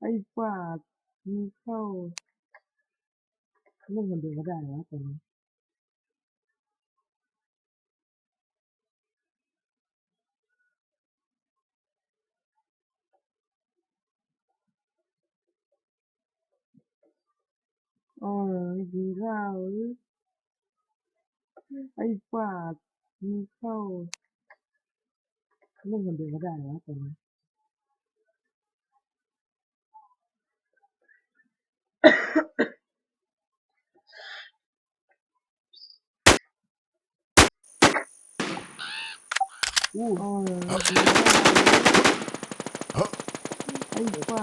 ไอ้ฝาดมีเข้าเล่นคนเดียวก็ได้นะตอนนี้โอ้ยกินข้าไอ้ฝาดมีเข้าเล่นคนเดียวก็ได้นะตอนนี้ อู้โอ้ยกินข้าวหรือไอ้ฝา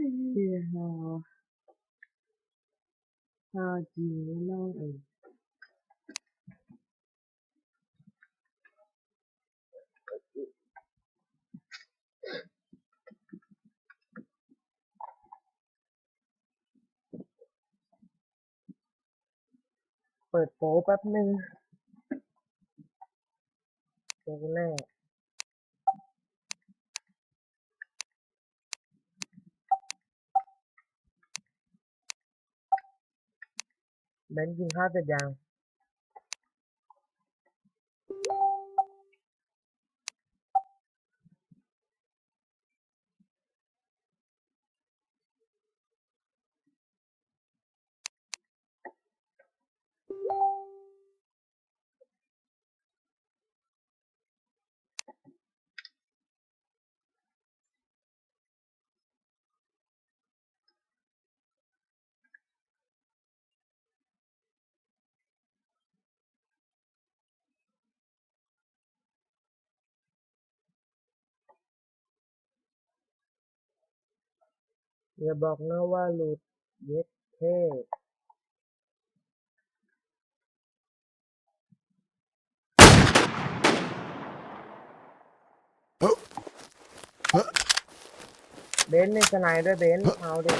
ไอ้เหี้ยฮาฮาจริงแล้วน้องเองเปิดโปแป๊บนึงเจอกันแน่เบนซ์กิ นข้า อย่าบอกนะว่าหลุดเย็ดเท่เบนซ์ในสไนด์ด้วยเบนซ์เอาดิ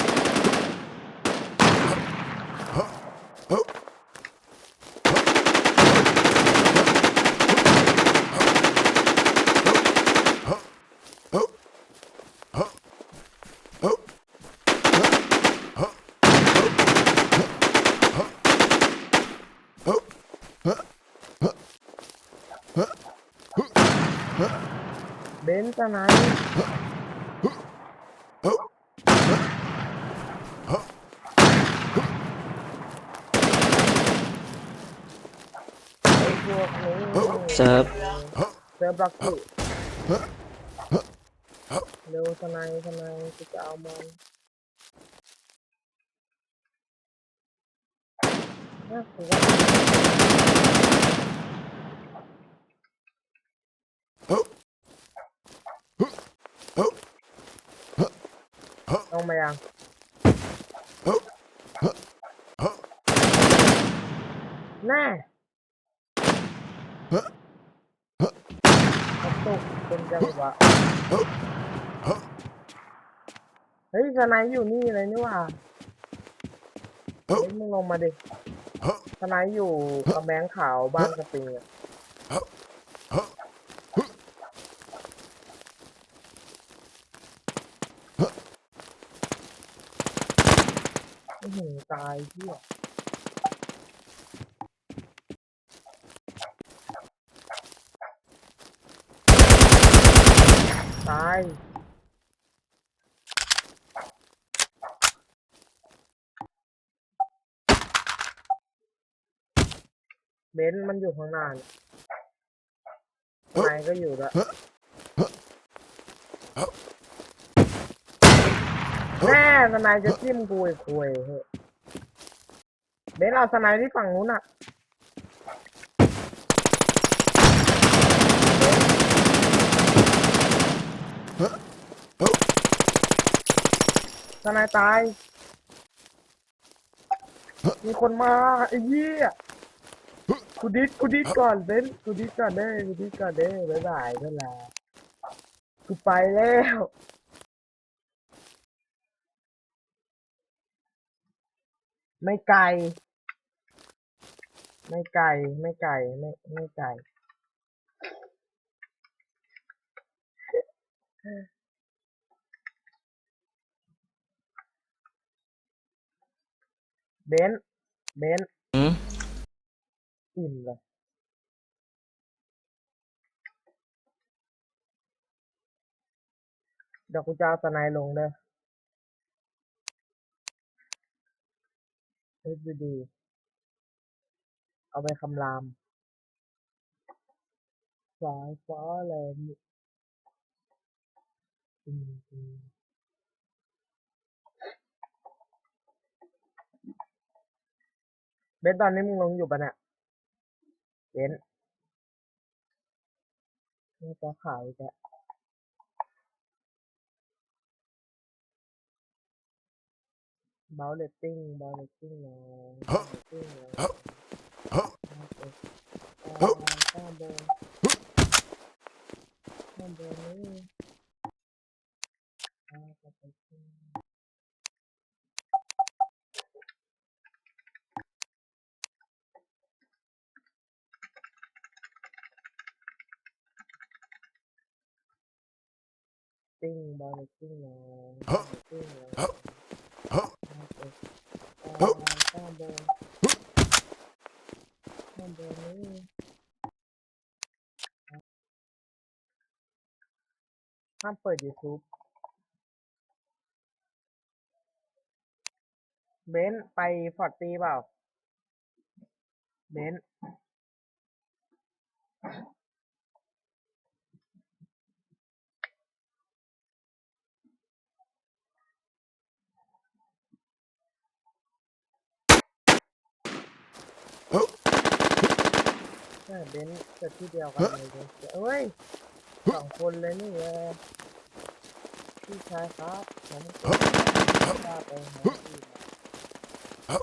เบนซ์สไนด์ไอ้พวกนี้เซิร์ฟเซิร์ฟบล็อกกี้เร็วสไนด์สไนด์กูจะเอามันน่ากลัวเอามายัง แน่กระตุกเป็นจังหวะเฮ้ยสไนด์อยู่นี่เลยนี่ว่าเฮ้ยมึงลงมาดิสไนด์อยู่กระแบงขาวบ้านสปริงอะอื้อหือ ตายเที่ยตาย เบนซ์มันอยู่ข้างหน้าเนี่ยนายก็อยู่ด้วยแม่สนายจะจิ้มกูไอ้คุยเฮ้ย เบนเอาสนายที่ฝั่งนู้นอะสนายตาย มีคนมาไอ้เหี้ยกูดิสกูดิสก่อนเบนกูดิสก่อนเด้กูดิสก่อนเด้บ๊ายบายเพื่อนลากูไปแล้วไม่ไกล ไม่ไกลไม่ไกลไม่ไม่ไกลเบนเบนอิ่มเลยเดี๋ยวกูจะเอาสไนด์ลงเด้อดูดี เอาไปคำรามสายฟ้าแลนอืมอืมเบนตอนนี้มึงลงอยู่ปะเนี่ยเบนนี่จะขายแกเบลเลตติ้งเบลเลตติ้งนะเบลเลตติ้งนะ ข้างบนข้างบนนี้อ่าก็ไปที่ ติ้งบอลติ้งนะบอลติ้งนะข้างบนข้างบนข้างบนนี้ ห้ามเปิด YouTube เบนซ์ไปฟอร์ดตีเปล่า เบนซ์ใช่เบนซ์เกิดที่เดียวกันเลยเบนซ์เอ้ย สองคนเลยนี่เออพี่ชายครับผมจะไปหาพี่นะ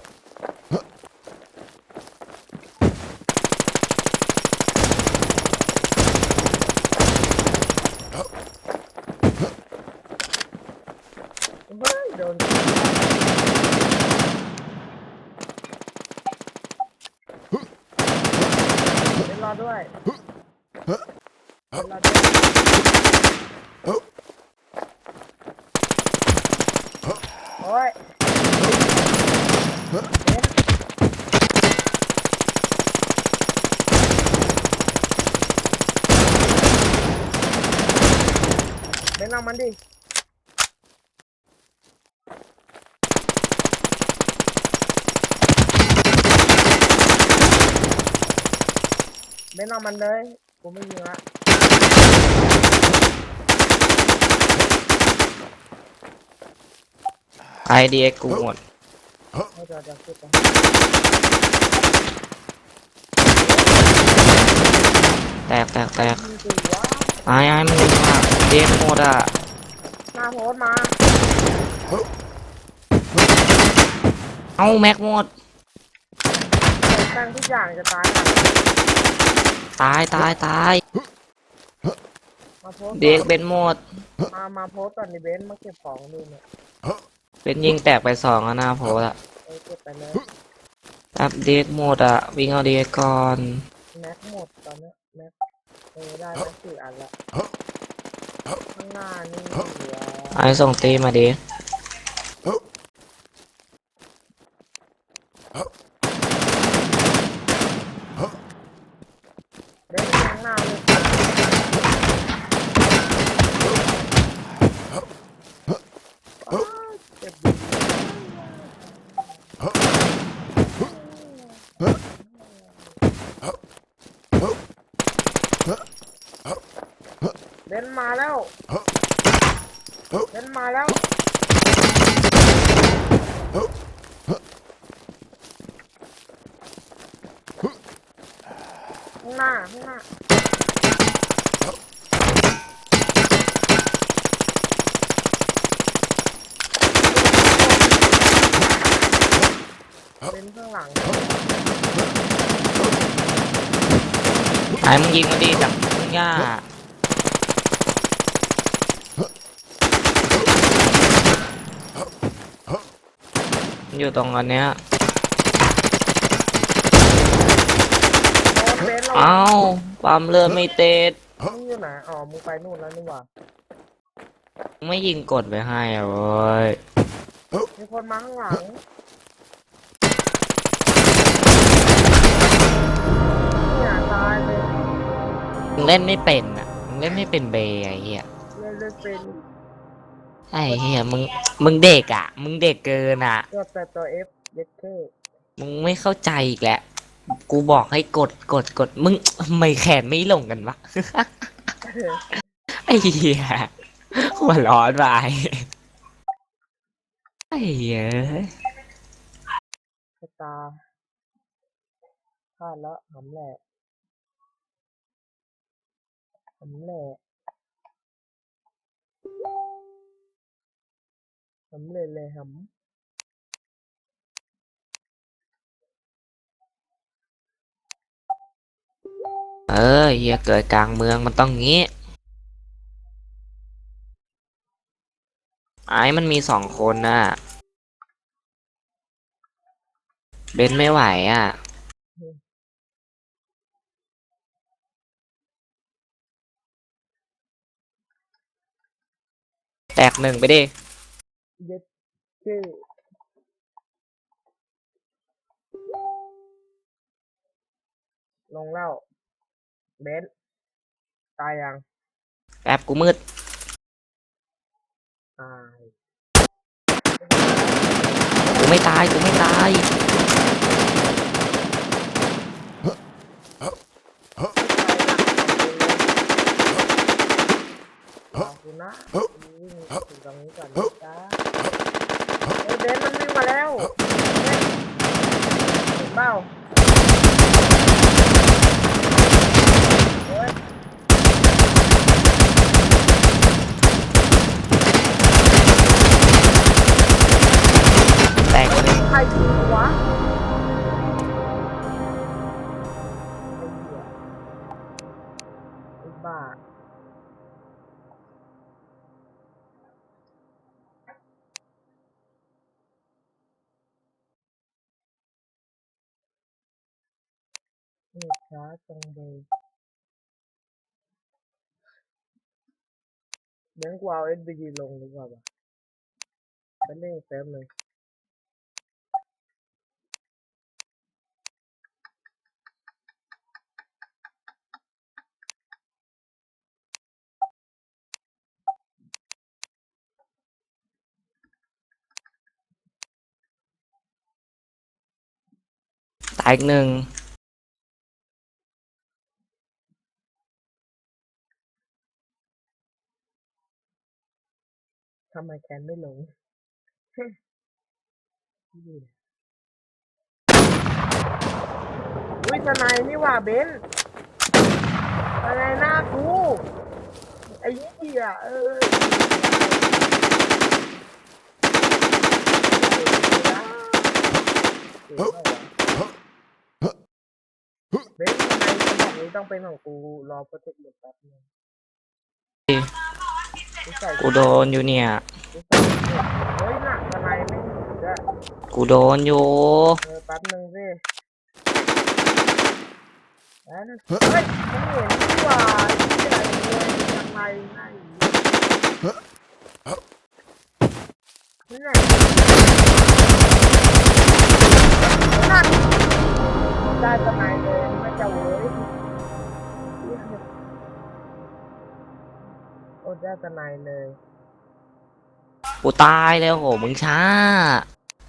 เฮ้ยโดนเล่นรอด้วยเล่นรอด้วย โอ้ยเล่นเล่นเอามันดิไม่เอามันเลย กูไม่ยิงละ ไอเดียกูหมดให้เดี๋ยวเดี๋ยวพูดไปแตกแตกแตกยิงกูวะไอ้ไอ้มันยิงอะเดียหมดอะหน้าโพสต์มาเอ้าแม็กหมดแต่งทุกอย่างจะตายอะตายตายตายมาโพสต์เด็กเป็นหมดมามาโพสต์ก่อนดิเบนซ์มาเก็บของดูเนี่ย เป็นยิงแตกไปสองอะหน้าโพสอะเออเก็บไปเลยแอบเด็กหมดอะวิ่งเอาเด็กก่อนแม็กหมดตอนเนี้ยแม็กเออได้แม็กสี่อันละข้างหน้านี่เหลือไอ้ส่งตีมาดิ เบนซ์ข้างหน้าเลยอ้าวเจ็บดี มาแล้วเบนมาแล้ว ข้างหน้าข้างหน้าเป็นข้างหลังไอ้มึงยิงมาดิจากทุ่งหญ้ามันอยู่ตรงอันเนี้ย โดนเบนเราเอ้าปั๊มเลือดไม่เต็ดมึงอยู่ไหนอ๋อมึงไปนู่นแล้วนี่หว่าไม่ยิงกดไปให้อะเว้ยมีคนมาข้างหลังเนี่ยตายเลยมึงเล่นไม่เป็นอะมึงเล่นไม่เป็นเบย์ไอ้เหี้ยเล่นเล่นเป็นไอ้เหี้ยมึงมึงเด็กอะ มึงเด็กเกินอะ ก็แต่ตัว F เย็ดเท่มึงไม่เข้าใจอีกแหละ กูบอกให้กดกดกดมึงทำไม่แขนไม่ลงกันวะ ไอ้เหี้ยหัวร้อนไปไอ้เหี้ยสตาร์พลาดแล้วหำแหละหำแหละหำเลยเลยห เออเหี้ยเกิดกลางเมืองมันต้องงี้ ไอ้มันมีสองคนน่ะ เบนไม่ไหวอะ แตกหนึ่งไปดิ เย็ดเท่ลงแล้ว เบนซ์ตายยังแป๊บกูมืด ตายกูไม่ตาย กูไม่ตายขอบคุณนะวิ่งถึงตรงนี้ก่อน เน็ตช้าจังเลยเดี๋ยวกูเอา SBG ลงดีกว่าป่ะไปเล่นแป๊บเลย ตายอีกหนึ่ง ทำไมแคนไม่ลงนี่อุ้ยทนายนี่ว่าเบนซ์ทนายหน้ากูไอ้เหี้ยเออเบนซ์ทำไมจังหวะนี้ต้องเป็นของกูรอโปรเทคหมดแป๊บนึง กูใส่กูโดนอยู่เนี่ยกูใส่หมดเฮ้ยหนักอะไรไม่หนีด้วยกูโดนอยู่ เออแป๊บนึงสิแป๊บนึงเฮ้ยมันเห็นดีกว่าที่ไหนเลยทำไมไม่นี่ไงนั่นได้สมัยเลยไม่ อ้ได้สมัยเลยกูตายแล้วโหมึงช้า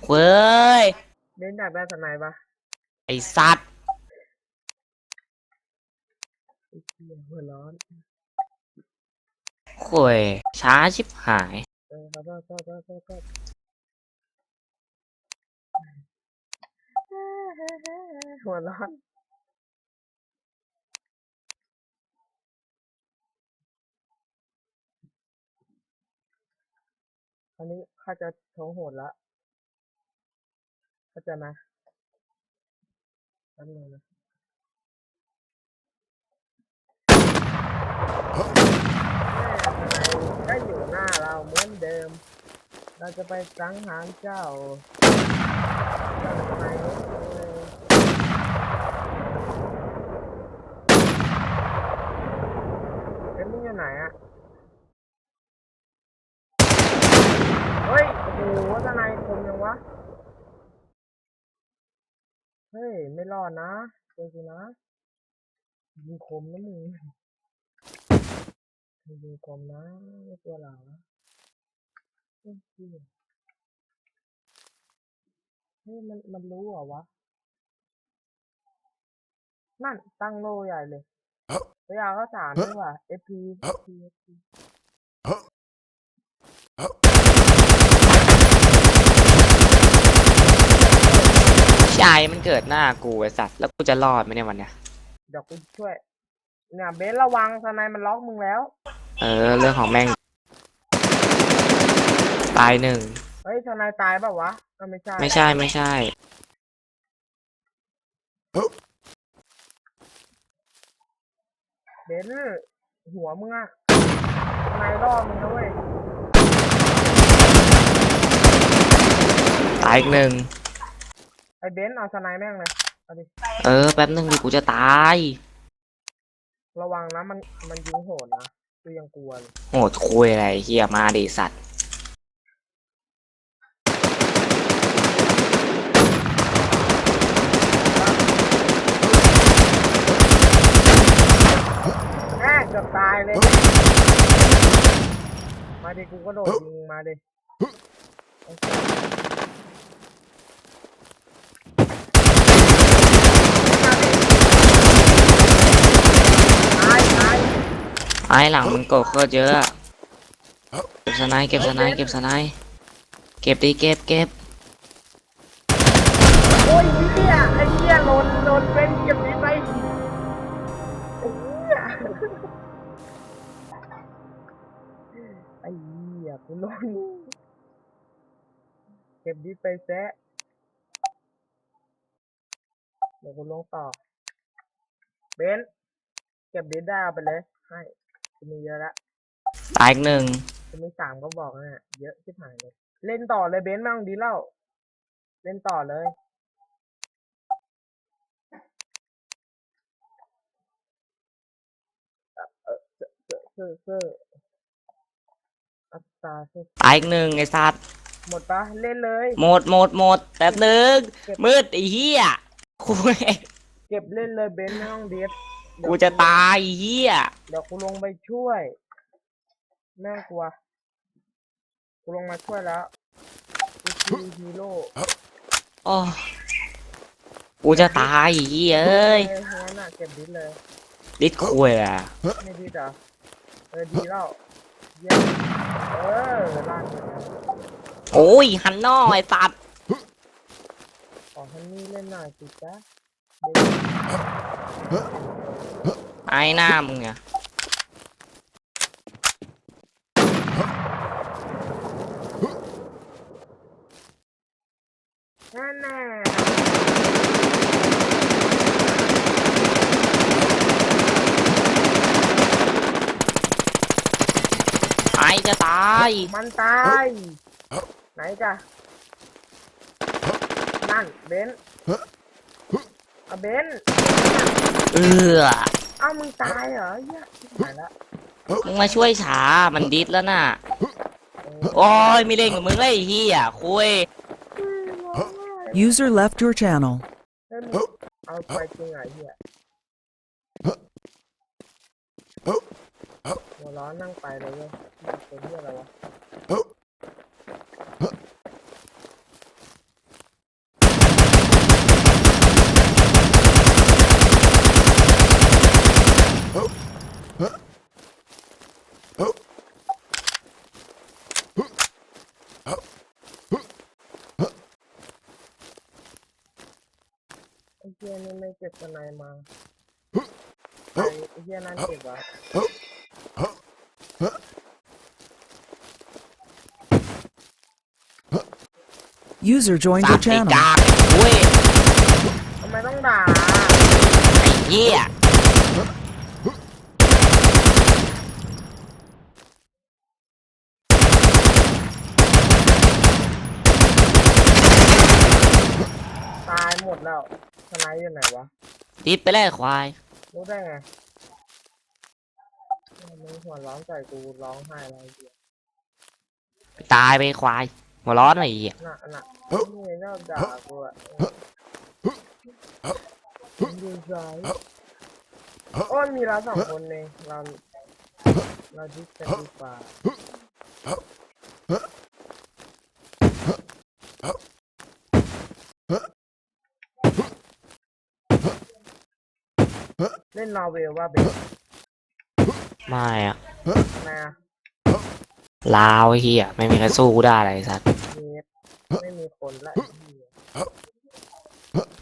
เว้ยเล่นอยากได้สมัยปะไอสัตว์ไอ้เหี้ยหัวร้อนโข่ยช้าชิบหาย เออขอโทษขอโทษขอโทษหัวร้อน อันนี้ข้าจะโถงโหดละเข้าใจไหมแป๊บนึงนะก็อยู่หน้าเราเหมือนเดิม เราจะไปสังหารเจ้าเจ้าทนายนี่เลยเอ็มมึงอยู่ไหนอะ เฮ้ย โอ้โหทนายคมยังวะ เฮ้ย ไม่รอดนะเจอกูนะ ยิงคมนะมึงมึงยิงคมนะไม่ตัวหลังนะเฮ้ยเหี้ยเฮ้ยมันมันรู้เหรอวะ นั่นตั้งโลใหญ่เลยเวลาเขาถามด้วยว่า FP FP FP ายมันเกิดหน้ากูไอสัตว์แล้วกูจะรอดไหมเนี่ยวันเนี้ยเดี๋ยวกูช่วย เนี่ยเบนซ์ระวังทนายมันล็อกมึงแล้ว เออ เรื่องของแม่ง ตายหนึ่ง เฮ้ยทนายตายเปล่าวะเออไม่ใช่ไม่ใช่ไม่ใช่ เบนซ์หัวมึงอะทนายล่อมึงนะเว้ยตายอีกหนึ่ง ไอ้เบนซ์เอาทนายแม่งเลยเอาดิเออแป๊บนึงดิกูจะตาย ระวังนะมันมันยิงโหดนะกูยังกลัวเลยโหดคุยอะไรเฮียมาดิสัตว์ แม่เกือบตายเลย มาดิกูก็โดดยิงมาดิตายตาย ไอ้หลังมึงกดก็เยอะเก็บสไนเก็บสไนเก็บสไนเก็บดิเก็บเก็บโอ้ยเหี้ยไอ้เหี้ยหล่นหล่นเป็นเก็บนี้ไปไอ้เหี้ยไอ้เหี้ยกูหลนเก็บดิไปแซะเดี๋ยวกูลงต่อเบนเก็บดิสได้าไปเลยให้ กูมีเยอะละตายอีกหนึ่งกูมีสามก็บอกนะเนี่ยเยอะชิบหายเลย เล่นต่อเลยเบนซ์ไม่ต้องดีแล้วเล่นต่อเลยเซอร์เซอร์อัตราเซอร์ตายอีกหนึ่งไอ้สัตว์หมดปะเล่นเลย หมดหมดหมดแป๊บนึงมืดไอ้เหี้ยคุย เก็บเล่นเลยเบนซ์ไม่ต้องเดฟ กูจะตายไอ้เหี้ยเดี๋ยวกูลงไปช่วยแม่งกลัว กูลงมาช่วยแล้วกูคือฮีโร่โอ้กูจะตายไอ้เหี้ยเอ้ยเฮ้ยงั้นน่ะเก็บดิสเลย ดิดคุยอะไม่ดีเหรอเออดีแล้วเยี่ยมเออล่างเลยนะโอ้ยหันนอกไอ้สัตว์ ขอฮันนี่เล่นหน่อยสิจ๊ะ ไอ้หน้ามึงอะแน่แน่ไอ้จะตาย มันตาย ไหนจ้ะนั่นเบนซ์เอาเบนซ์ เออเอ้ามึงตายเหรอเหี้ยตายละมึงมาช่วยช้ามันดิดแล้วน่ะ โอ้ยไม่เล่นกับมึงเลยไอ้เหี้ยคุย User left your channel. เฮ้ยมึงเอาไปจริงเหรอไอ้เหี้ยหัวร้อนนั่งไปเลยเว้ยเป็นเหี้ยอะไรวะ สไนมาไอ้ไอ้เหี้ยนั่นเก็บวะ User joined สั your ตว์ไอ้ channel. กากเว้ยทำไมต้องด่า ไอ้เหี้ย ตายหมดแล้วสไนอยู่ไหนวะ ดิบไปเลยควาย รู้ได้ไงมึงหัวร้อนใส่กูร้องไห้อะไรเหี้ยตายไปควาย หัวร้อนไอ้เหี้ยน่ะน่ะนี่ไงชอบด่ากูอะดูซ้ายโอ้ยมีเราสองคนเองเราเราดิสกันดีกว่า เล่นนอร์เวลว่าเป็นไม่อะทำไมอะลาวไอ้เหี้ยไม่มีใครสู้กูได้เลยไอ้สัตว์มีไม่มีคนละไอ้เหี้ย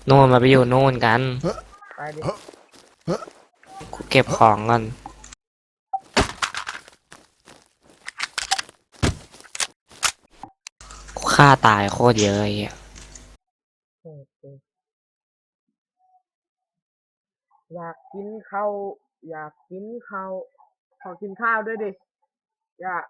นู่นมาไปอยู่นู่นกัน ไปดิกูเก็บของก่อนกูฆ่าตายโคตรเยอะไอ้เหี้ย โอเคอยาก กินข้าวอยากกินข้าวขอกินข้าวด้วยดิอยาก